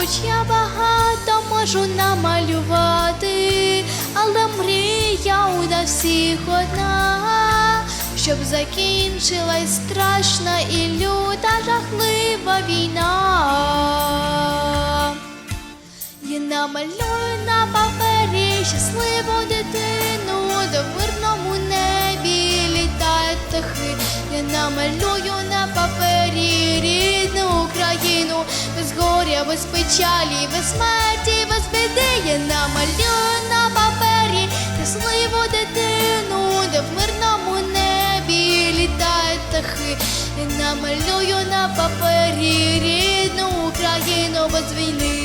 поруч, я багато можу намалювати, але мрія у всіх одна, щоб закінчилась страшна і люта жахлива війна. Я намалюю на папері щасливу без печалі, без смерті, без біди. Я намалюю на папері щасливу дитину, де в мирному небі літають птахи. Я намалюю на папері рідну Україну без війни.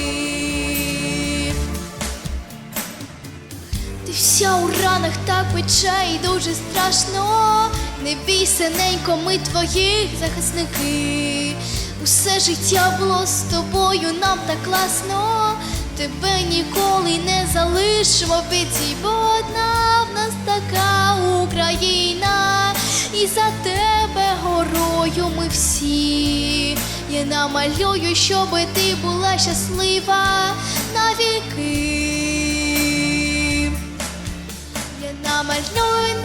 Ти вся у ранах так пече і дуже страшно. Не бійся, ненько, ми твої захисники. Усе життя було з тобою, нам так класно. Тебе ніколи не залишимо біді, бо одна в нас така Україна, і за тебе горою ми всі. Я намалюю, щоби ти була щаслива навіки. Я намалюю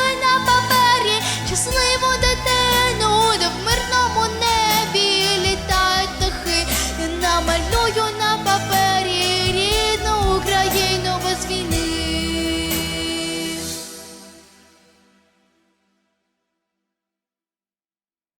know you're not